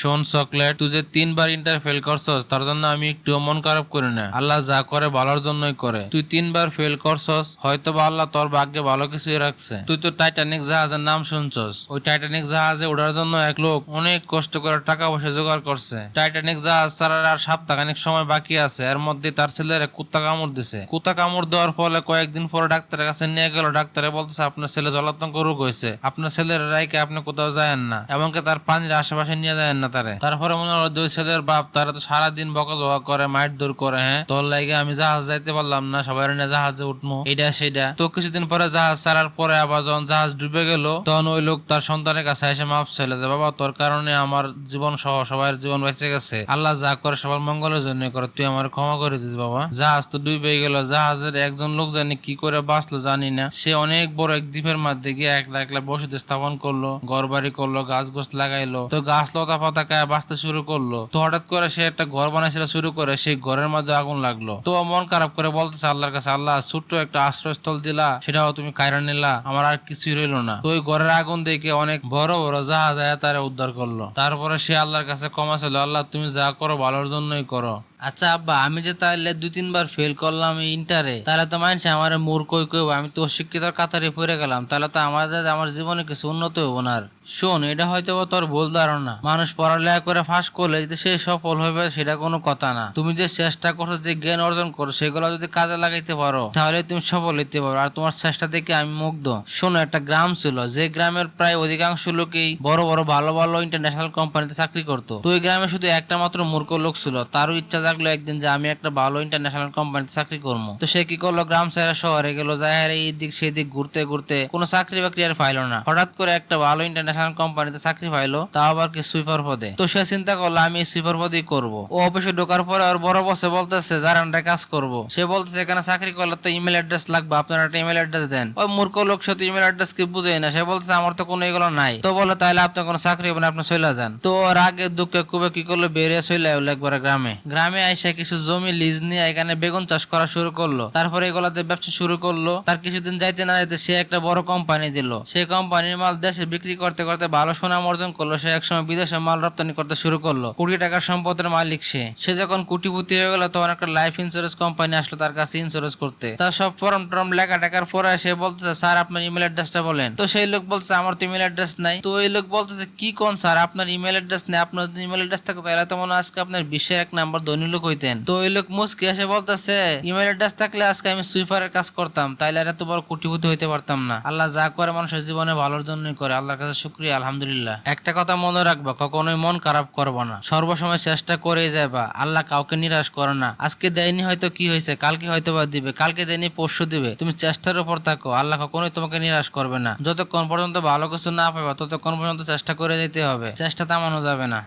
শোন চকলেট, তুই যে তিনবার ইন্টার ফেল করছস, তার জন্য আমি একটু মন খারাপ করি না। আল্লাহ যা করে ভালোর জন্যই করে। তুই তিনবার ফেল করছস হয়তো বা আল্লাহ তোর ভাগ্যে ভালো কিছুই রাখছে। তুই তো টাইটানিক জাহাজের নাম শুনছস। ওই টাইটানিক জাহাজে ওঠার জন্য এক লোক অনেক কষ্ট করে টাকা পয়সা জোগাড় করছে। টাইটানিক জাহাজ ছাড়ার আর সপ্তাহখানিক সময় বাকি আছে। এর মধ্যে তার ছেলের কুত্তা কামড় দিছে। কুত্তা কামড় দেওয়ার ফলে কয়েকদিন পরে ডাক্তারের কাছে নিয়ে গেল। ডাক্তারে বলতেছে, আপনার ছেলে জলাতঙ্ক রোগ হয়েছে। আপনার ছেলের রাইকে আপনি কোথাও যায়েন না। এমনকি তার পানির আশেপাশে নিয়ে যায় না। তারে? তারপরে মনে হলো দুই ছেলের বাপ, তারা তো সারাদিন করে মাইট দূর করে হ্যাঁ? তোর লাগে আমি জাহাজ যাইতে পারলাম না, সবাই জাহাজে এটা সেটা তো কিছুদিন পরে জাহাজ ছাড়ার পরে আবার যখন জাহাজ ডুবে গেল, তখন ওই লোক তার সন্তানের কাছে এসে যে, বাবা, তোর কারণে আমার জীবন সহ সবার জীবন বেঁচে গেছে। আল্লাহ যা করে সবার মঙ্গলের জন্য করে, তুই আমার ক্ষমা করে দিস, বাবা। জাহাজ তো ডুবে গেল, জাহাজের একজন লোক জানি কি করে বাঁচলো জানি না। সে অনেক বড় এক দ্বীপের মধ্যে গিয়ে একলা একলা বসতি স্থাপন করল ঘর বাড়ি করল, গাছ গোছ লাগাইলো। তো গাছ লতা পাতা খায় বাঁচতে শুরু করল। তো হঠাৎ করে সে একটা ঘর বানাইছিল শুরু করে, সেই ঘরের মধ্যে আগুন লাগল। তো মন খারাপ করে বলতেছে আল্লাহর কাছে, আল্লাহ, ছোট্ট একটা আশ্রয়স্থল দিলা, সেটাও তুমি কায়রা নিলা, আমার আর কিছুই রইল না। তো ওই ঘরের আগুন দেখে অনেক বড় বড় জাহাজ আয়া তারা উদ্ধার করল। তারপরে সে আল্লাহর কাছে ক্ষমা ছিল আল্লাহ, তুমি যা করো ভালোর জন্যই করো। আচ্ছা আব্বা, আমি যে তাহলে দুই তিনবার ফেল করলাম ইন্টারে, তাহলে তো মানছে আমার মূর্খই কইব আমি তো অশিক্ষিতর কাতারে পড়ে গেলাম, তাহলে তো আমাদের, আমার জীবনে কিছু উন্নত হব না শোন, এটা হয়তো তোর ভুল ধারণা। মানুষ পড়ালেখা করে ফাঁস করলে যে সে সফল হবে সেটা কোনো কথা না। তুমি যে চেষ্টা করছ, যে জ্ঞান অর্জন করো, সেগুলো যদি কাজে লাগাইতে পারো, তাহলে তুমি সফল হইতে পারো। আর তোমার চেষ্টা দেখে আমি মুগ্ধ। শোনো, একটা গ্রাম ছিল, যে গ্রামের প্রায় অধিকাংশ লোকেই বড় বড় ভালো ভালো ইন্টারন্যাশনাল কোম্পানিতে চাকরি করতো। তো ওই গ্রামে শুধু একটা মাত্র মূর্খ লোক ছিল, তারও ইচ্ছা জাগলো একদিন যে আমি একটা ভালো ইন্টারন্যাশনাল কোম্পানিতে চাকরি করব। তো সে কি করল? গ্রাম ছেড়ে শহরে গেল, যায় এই দিক সেই দিক ঘুরতে ঘুরতে কোনো চাকরি বাকরি আর পাইলো না। হঠাৎ করে একটা ভালো ইন্টারন্যাশনাল কোম্পানিতে চাকরি পাইলো, তাও আবার কি সুইপার পদে। তো সে চিন্তা করল, আমি সুইপার পদেই করব। ও অফিসে ঢোকার পরে আর বড় বসে বলতেছে, যার আন্ডারে কাজ করব। সে বলতেছে, এখানে চাকরি করলে তো ইমেল অ্যাড্রেস লাগবে, আপনার একটা ইমেল অ্যাড্রেস দেন। ওই মূর্খ লোক সাথে ইমেল অ্যাড্রেস কি বুঝে না, সে বলতেছে, আমার তো কোনো এগুলো নাই। তো বলে তাহলে আপনি কোনো চাকরি হবে না, আপনি চলে যান। তো ওর আগে দুঃখে কুবে কি করল, বেরিয়ে চলে এলো একবার গ্রামে। গ্রামে আইসা কিছু জমি লিজ নিয়ে এখানে বেগুন চাষ করা শুরু করল। তারপরে এগুলাতে ব্যবসা শুরু করল। তার কিছুদিন যাইতে না যাইতে সে একটা বড় কোম্পানি দিল। সেই কোম্পানির মাল দেশে বিক্রি করতে করতে ভালো সুনাম অর্জন করল। সে একসময় বিদেশে মাল রপ্তানি করতে শুরু করল। কোটি টাকার সম্পদের মালিক সে। সে যখন কোটিপতি হয়ে গেল, তখন একটা লাইফ ইন্স্যুরেন্স কোম্পানি আসলো তার কাছে ইন্স্যুরেন্স করতে। তার সব ফর্ম টর্ম লেখা টাকার পরে সে বলতেছে, স্যার, আপনার ইমেল অ্যাড্রেসটা বলেন। তো সেই লোক বলছে আমার তো ইমেল অ্যাড্রেস নাই। তো ওই লোক বলতেছে, কি কোন স্যার? আপনার ইমেল অ্যাড্রেস নেই। আপনার ইমেল অ্যাড্রেস থাকে তাহলে তো মনে আজকে আপনার বিশ্বের এক নাম্বার ধনী লোক হইতেন। তো ওই লোক মুসকি এসে বলতেছে ইমেল অ্যাড্রেস থাকলে আজকে আমি সুইপারের কাজ করতাম, তাইলে এত বড় কোটিপতি হইতে পারতাম না। আল্লাহ যা করে মানুষের জীবনে ভালোর জন্যই করে, আল্লাহর কাছে শুক্রিয়া, আলহামদুলিল্লাহ। একটা কথা মনে রাখবা, কখনোই মন খারাপ করবা না। সর্বসময় চেষ্টা করেই যাবা আল্লাহ কাউকে নিরাশ করে না। আজকে দেয়নি হয়তো কি হয়েছে, কালকে হয়তো বা দিবে, কালকে দেয়নি, পরশু দিবে। তুমি চেষ্টার উপর থাকো, আল্লাহ কখনোই তোমাকে নিরাশ করবে না। যতক্ষণ পর্যন্ত ভালো কিছু না পাবা ততক্ষণ পর্যন্ত চেষ্টা করে যেতে হবে। চেষ্টা থামানো যাবে না।